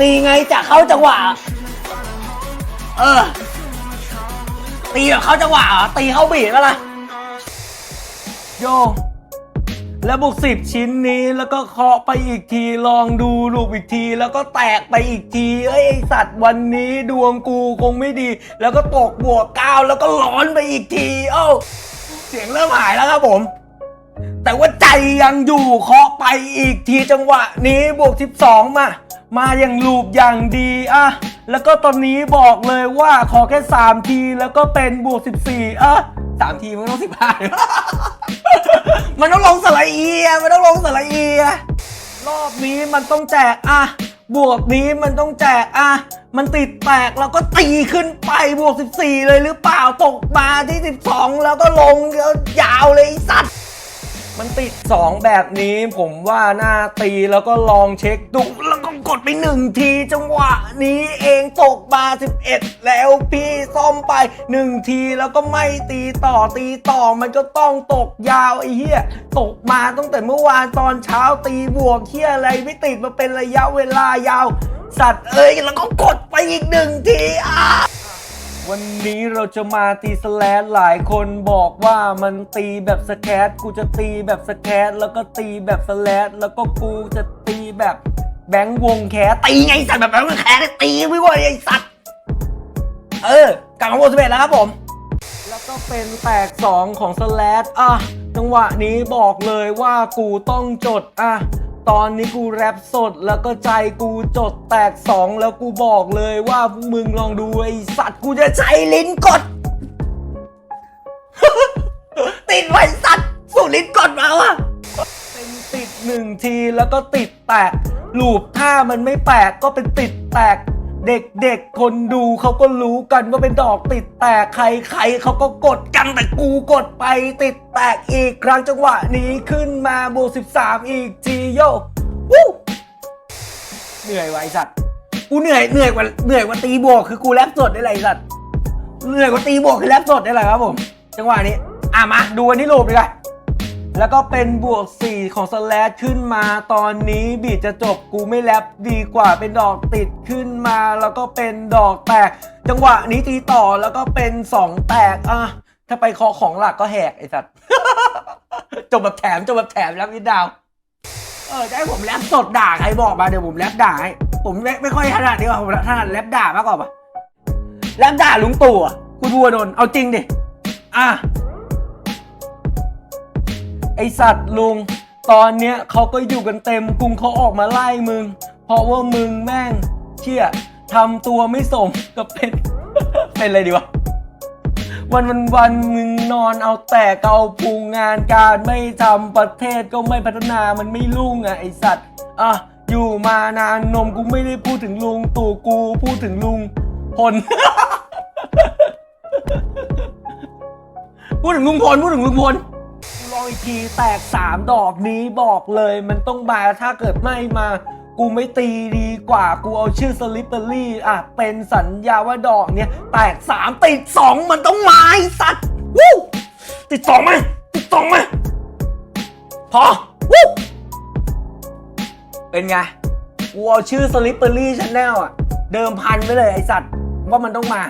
ตีไงจะเข้าจังหวะ เออ ตีแบบเข้าจังหวะเหรอตีเข้าบีดปะล่ะโย แล้วบวกสิบชิ้นนี้แล้วก็เคาะไปอีกทีลองดูลูกอีกที แล้วก็แตกไปอีกทีเอ้ยไอสัตว์วันนี้ดวงกูคงไม่ดี แล้วก็ตกบวกเก้าแล้วก็ร้อนไปอีกที เอ้า เสียงเริ่มหายแล้วครับผม แต่ว่าใจยังอยู่เคาะไปอีกทีจังหวะนี้บวก 12 มา มาอย่างลูปอย่างดีอะแล้วก็ตอนนี้บอกเลยว่าขอแค่ 3 ทีแล้วก็เป็นบวก 14อะสามทีมันต้อง15มันต้องลงสไลด์เอียมันต้องลงสไลด์เอียรอบนี้มันต้องแจกอะบวกนี้มันต้องแจกอะมันติดแตกแล้วก็ตีขึ้นไปบวก 14 เลยหรือเปล่าตกมาที่ 12 แล้วก็ลงยาวเลยไอ้สัตว์ มันติด 2 แบบนี้ผมว่าหน้าตีแล้วก็ลองเช็คดูแล้ว กดไปหนึ่งทีจังหวะนี้เองตกมา 11 แล้วพี่ซ่อมไป1ทีแล้วก็ไม่ตีต่อตีต่อมันก็ต้องตกยาวไอ้เหี้ยตกมาตั้งแต่เมื่อวานตอนเช้าตีบวกเหี้ยอะไรไม่ติดมาเป็นระยะเวลายาว สัตว์เอ้ยแล้วก็กดไปอีกหนึ่งทีอะวันนี้เราจะมาตีสแลดหลายคนบอกว่ามันตีแบบสแครกูจะตีแบบสแครแล้วก็ตีแบบสแลดแล้วก็กูจะตีแบบ แบงค์วงแคตีไงสัตว์แบบแบงค์วงแคตีไม่ไหวไอ้สัตว์เออกลับมาโมสเปแล้วครับผม แล้วก็เป็นแตก 2 ของสแลดอะจังหวะนี้บอกเลยว่ากูต้องจดอะตอนนี้กูแรปสดแล้วก็ใจกูจดแตก 2 แล้วกูบอกเลยว่าพวกมึงลองดูไอ้สัตว์กูจะใช้ลิ้นกด ติดไว้สัตว์สูลิ้นกดมาว่ะเป็นติดหนึ่งทีแล้วก็ติดแตก ลูปถ้ามันไม่แปลกก็เป็นติดแตก เด็กๆคนดูเขาก็รู้กันว่าเป็นดอกติดแตกใครๆเขาก็กดกันแต่กูกดไปติดแตกอีกครั้งจังหวะนี้ขึ้นมาบวก13 อีกทีโยวู้เหนื่อยไวะไอ้สัตว์กูเหนื่อยเหนื่อยกว่าเหนื่อยกว่าตีบวกคือกูแรปสดได้ไรไอสัตว์เหนื่อยกว่าตีบวกคือแรปสดได้ไรครับผม จังหวะนี้อะมาดูกันที่รูปดีกว่า แล้วก็เป็นบวก 4 ของสแลชขึ้นมาตอนนี้บีดจะจบกูไม่แรปดีกว่าเป็นดอกติดขึ้นมา แล้วก็เป็นดอกแตก จังหวะนี้ตีต่อแล้วก็เป็น 2 แตกอะถ้าไปคอของหลักก็แหกไอ้สัตว์จบแบบแถมจบแบบแถมแล้ววิดดาวเออจะให้ผมแรปสดด่าใครบอกมาเดี๋ยวผมแรปด่าให้ผมไม่ไม่ค่อยถนัดดีกว่าผมถนัดแรปด่ามากกว่าปะแรปด่าลุงตู่อะคุณบัวโดนเอาจริงดิอะ ไอสัตว์ลุง ตอนเนี้ยเขาก็อยู่กันเต็มกรุงเขาออกมาไล่มึง เพราะว่ามึงแม่งเชี่ยทำตัวไม่สมกับเป็น เป็นอะไรดีวะวันวันวันมึงนอนเอาแต่เกาพุงงานการไม่ทำประเทศก็ไม่พัฒนามันไม่รุ่งอะไอสัตว์อะอยู่มานานนมกูไม่ได้พูดถึงลุงตู่กูพูดถึงลุงพลพูดถึงลุงพลพูดถึงลุงพลกูล อีกทีแตกสามดอกนี้บอกเลยมันต้องมาถ้าเกิดไม่มา กูไม่ตีดีกว่า กูเอาชื่อสลิปเปอรี่อะ เป็นสัญญาว่าดอกเนี้ยแตกสามติดสองมันต้องมาไอ้สัตว์วู้ติดสองไหมติดสองไหมพอวู้เป็นไง กูเอาชื่อสลิปเปอรี่ชาแนลอะ เดิมพันไปเลยไอสัตว์ว่ามันต้องมา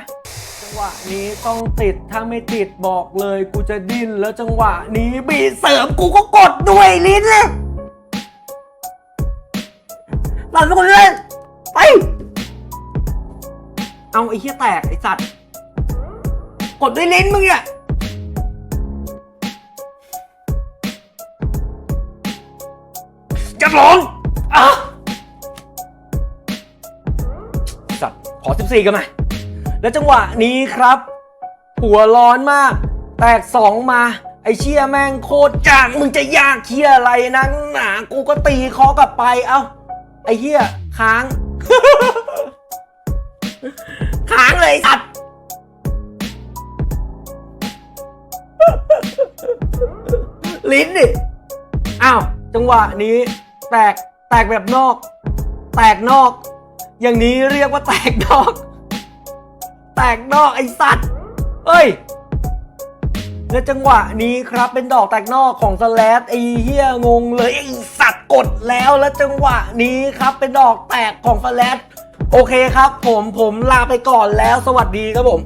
งหวะนี้ต้องติดถ้าไม่ติดบอกเลยกูจะดิ้นแล้วจังหวะนี้บีเสริมกูก็กดด้วยลิ้นเลยหลังทุกคนเลยไป เอาไอ้เหี้ยแตกไอ้สัตว์ กดด้วยลิ้นมึงเนี่ยจะหลงอะสัตว์ขอ14กันมา แล้วจังหวะนี้ครับ หัวร้อนมาก แตกสองมา ไอเชี่ยแม่งโคตรจางมึงจะยากเชี่ยอะไรนักหนากูก็ตีคอกลับไปเอ้าไอเชี่ยค้าง ค้างเลยสัตว์ลิ้นดิอ้าวจังหวะนี้ แตกแตกแบบนอก แตกนอก อย่างนี้เรียกว่าแตกนอก ตกนอกไอสัตว์เอ้ย และจังหวะนี้ครับเป็นดอกแตกนอกของสแลดไอเฮียงงเลยไอสัตว์กดแล้วแล้วจังหวะนี้ครับเป็นดอกแตกของสแลดโอเคครับ ผมผมลาไปก่อนแล้วสวัสดีครับผม